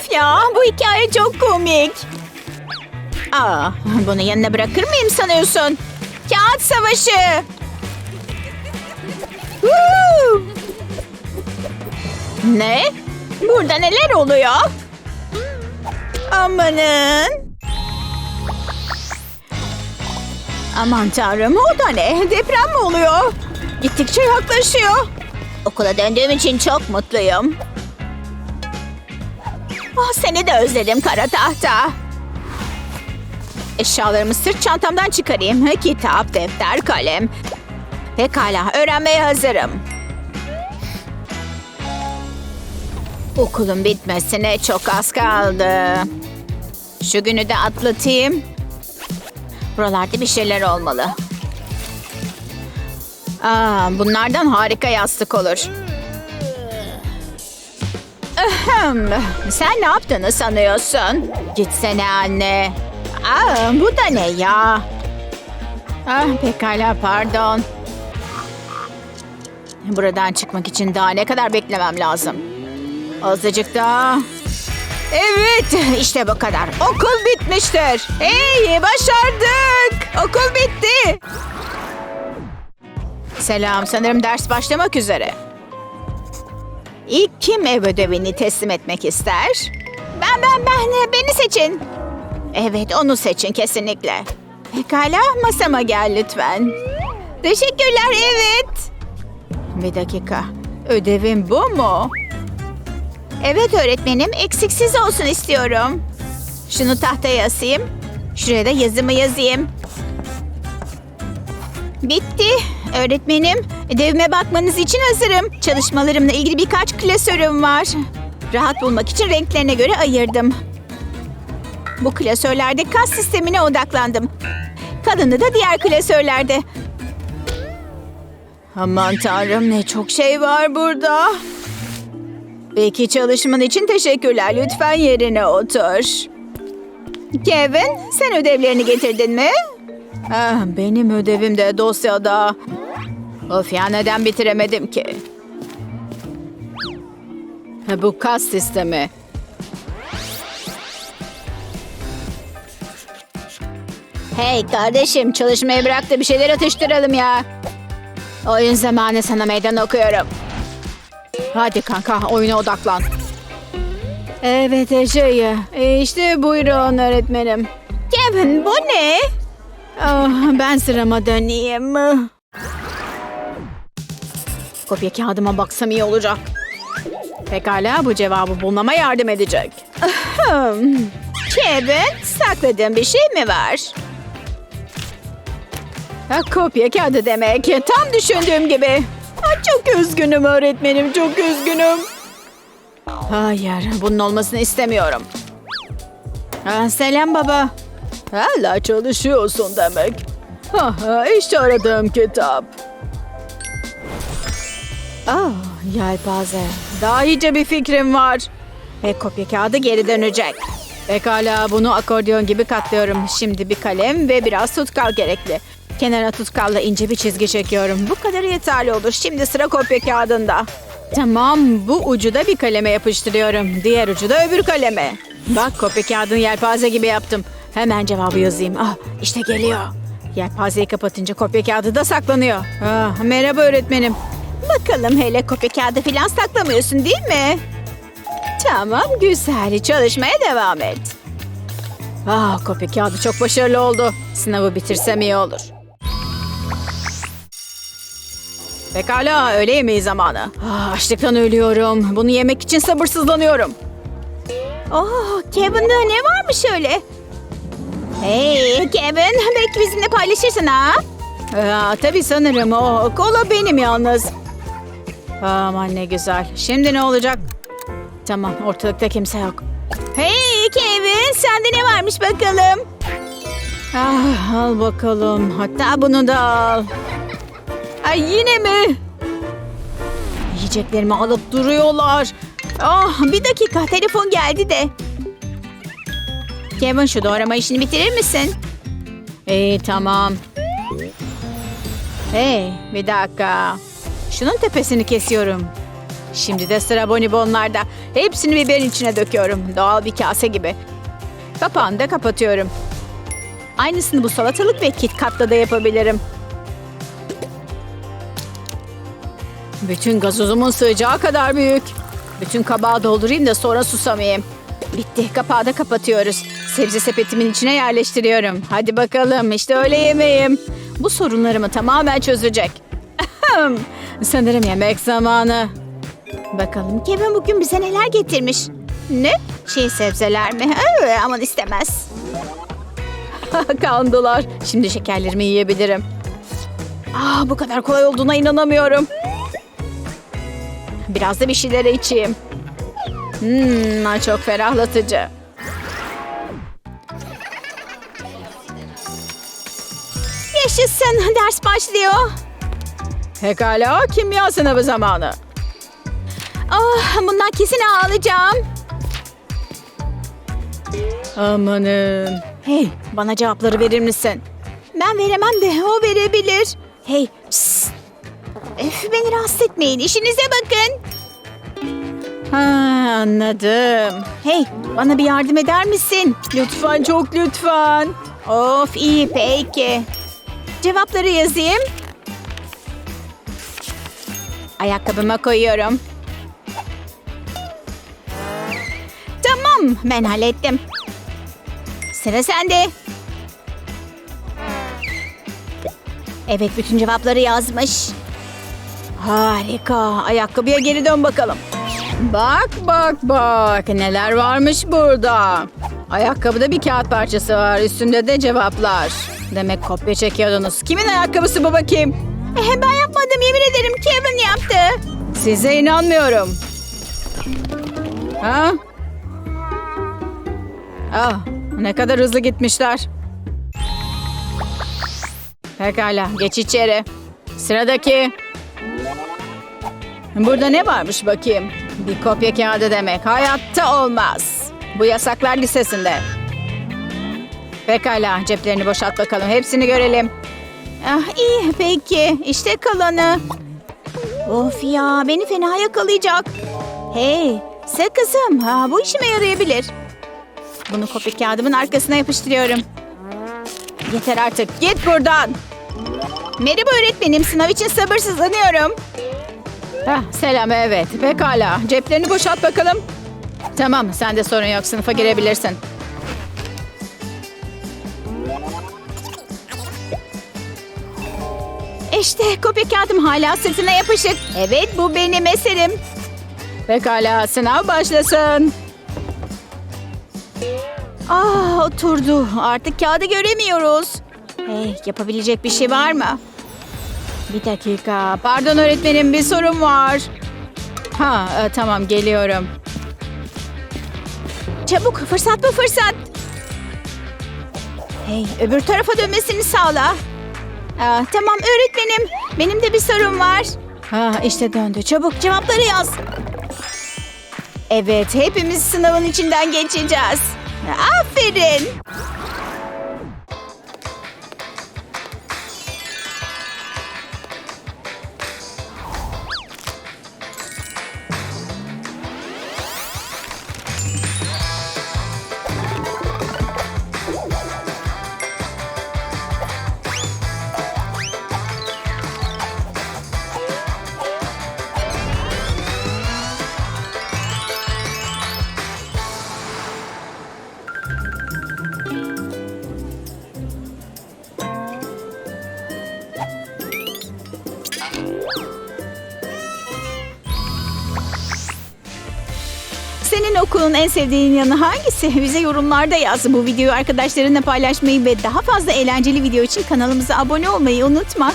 Of ya bu hikaye çok komik. Aa, bunu yanına bırakır mıyım sanıyorsun? Kağıt savaşı. Woo! Ne? Burada neler oluyor? Amanın. Aman tanrım o da ne? Deprem mi oluyor? Gittikçe yaklaşıyor. Okula döndüğüm için çok mutluyum. Ah, seni de özledim kara tahta. Eşyalarımı sırt çantamdan çıkarayım. Kitap, defter, kalem. Pekala, öğrenmeye hazırım. Okulun bitmesine çok az kaldı. Şu günü de atlatayım. Buralarda bir şeyler olmalı. Aa, bunlardan harika yastık olur. Sen ne yaptığını sanıyorsun? Gitsene anne. Aa, bu da ne ya? Ah, pekala pardon. Buradan çıkmak için daha ne kadar beklemem lazım? Azıcık daha. Evet, işte bu kadar. Okul bitmiştir. Hey, başardık. Okul bitti. Selam, sanırım ders başlamak üzere. İlk kim ev ödevini teslim etmek ister? Ben, ben, ben. Beni seçin. Evet, onu seçin kesinlikle. Pekala, masama gel lütfen. Teşekkürler, evet. Bir dakika. Ödevim bu mu? Evet öğretmenim, eksiksiz olsun istiyorum. Şunu tahtaya asayım. Şuraya da yazımı yazayım. Bitti. Öğretmenim, ödevime bakmanız için hazırım. Çalışmalarımla ilgili birkaç klasörüm var. Rahat bulmak için renklerine göre ayırdım. Bu klasörlerde kas sistemine odaklandım. Kalanı da diğer klasörlerde. Aman tanrım ne çok şey var burada. Peki çalışman için teşekkürler. Lütfen yerine otur. Kevin, sen ödevlerini getirdin mi? Ah, benim ödevim de dosyada. Of ya neden bitiremedim ki? Bu kas sistemi. Hey kardeşim çalışmayı bırak da bir şeyler atıştıralım ya. Oyun zamanı sana meydan okuyorum. Hadi kanka oyuna odaklan. Evet Ece'yi. E işte buyurun öğretmenim. Kevin bu ne? Ah, ben sırama döneyim. Kopya kağıdıma baksam iyi olacak. Pekala bu cevabı bulmama yardım edecek. Kevin sakladığın bir şey mi var? Ha, kopya kağıdı demek. Tam düşündüğüm gibi. Ha, çok üzgünüm öğretmenim, çok üzgünüm. Hayır, bunun olmasını istemiyorum. Ha, selam baba. Hala çalışıyorsun demek. Ha, ha, işte aradığım kitap. Ah, yelpaze. Daha iyice bir fikrim var. Ve kopya kağıdı geri dönecek. Pekala bunu akordeon gibi katlıyorum. Şimdi bir kalem ve biraz tutkal gerekli. Kenara tutkalla ince bir çizgi çekiyorum. Bu kadar yeterli olur. Şimdi sıra kopya kağıdında. Tamam bu ucu da bir kaleme yapıştırıyorum. Diğer ucu da öbür kaleme. Bak kopya kağıdını yelpaze gibi yaptım. Hemen cevabı yazayım. Ah işte geliyor. Yelpazeyi kapatınca kopya kağıdı da saklanıyor. Ah, merhaba öğretmenim. Bakalım hele kopya kağıdı falan saklamıyorsun değil mi? Tamam güzel çalışmaya devam et. Ah kopya kağıdı çok başarılı oldu. Sınavı bitirsem iyi olur. Pekala öğle yemeği zamanı. Ah, açlıktan ölüyorum. Bunu yemek için sabırsızlanıyorum. Oh Kevin'de ne varmış öyle? Hey Kevin belki bizimle paylaşırsın ha? Aa, tabii sanırım o kola benim yalnız. Aman ne güzel. Şimdi ne olacak? Tamam ortalıkta kimse yok. Hey Kevin sende ne varmış bakalım? Ah, al bakalım. Hatta bunu da al. Ay yine mi? Yiyeceklerimi alıp duruyorlar. Ah bir dakika telefon geldi de. Kevin şu doğrama işini bitirir misin? İyi tamam. Hey bir dakika. Şunun tepesini kesiyorum. Şimdi de sıra bonibonlarda. Hepsini biberin içine döküyorum. Doğal bir kase gibi. Kapağını da kapatıyorum. Aynısını bu salatalık ve KitKat'la da yapabilirim. Bütün gazozumun sığacağı kadar büyük. Bütün kabağı doldurayım da sonra susamayayım. Bitti. Kapağı da kapatıyoruz. Sebze sepetimin içine yerleştiriyorum. Hadi bakalım işte öyle yemeğim. Bu sorunlarımı tamamen çözecek. Sanırım yemek zamanı. Bakalım Kevin bugün bize neler getirmiş. Ne? Şey sebzeler mi? Ee, aman istemez. Kandılar. Şimdi şekerlerimi yiyebilirim. Aa, bu kadar kolay olduğuna inanamıyorum. Biraz da bir şeylere içeyim. Hmm, çok ferahlatıcı. Yaşasın, ders başlıyor. Pekala, kimya sınavı zamanı. Oh, bundan kesin alacağım. Amanın. Hey, bana cevapları verir misin? Ben veremem de o verebilir. Hey, psst. Öf, beni rahatsız etmeyin. İşinize bakın. Ha, anladım. Hey, bana bir yardım eder misin? Lütfen, çok lütfen. Of, iyi peki. Cevapları yazayım. Ayakkabıma koyuyorum. Tamam, ben hallettim. Sıra sende. Evet, bütün cevapları yazmış. Harika. Ayakkabıya geri dön bakalım. Bak bak bak neler varmış burada. Ayakkabıda bir kağıt parçası var. Üstünde de cevaplar. Demek kopya çekiyordunuz. Kimin ayakkabısı bu bakayım? Eh, ben yapmadım yemin ederim Kevin yaptı. Size inanmıyorum. Ha? Ah, ne kadar hızlı gitmişler. Pekala, geç içeri. Sıradaki. Burada ne varmış bakayım? Bir kopya kağıdı demek. Hayatta olmaz. Bu yasaklar listesinde. Pekala, ceplerini boşalt bakalım. Hepsini görelim. Ah iyi, peki. İşte kalanı. Of ya, beni fena yakalayacak. Hey, sakızım. Ha, bu işime yarayabilir. Bunu kopya kağıdımın arkasına yapıştırıyorum. Yeter artık. Git buradan. Merhaba öğretmenim. Sınav için sabırsızlanıyorum. Heh, selam evet. Pekala. Ceplerini boşalt bakalım. Tamam sen de sorun yok. Sınıfa girebilirsin. İşte kopya kağıdım hala sırtına yapışık. Evet bu benim eserim. Pekala sınav başlasın. Ah oturdu. Artık kağıdı göremiyoruz. Hey yapabilecek bir şey var mı? Bir dakika. Pardon öğretmenim bir sorun var. Ha e, tamam geliyorum. Çabuk fırsat bu fırsat. Hey öbür tarafa dönmesini sağla. Aa, tamam öğretmenim. Benim de bir sorum var. Ha işte döndü. Çabuk cevapları yaz. Evet hepimiz sınavın içinden geçeceğiz. Aferin. Senin okulun en sevdiğin yanı hangisi? Bize yorumlarda yaz. Bu videoyu arkadaşlarınla paylaşmayı ve daha fazla eğlenceli video için kanalımıza abone olmayı unutma.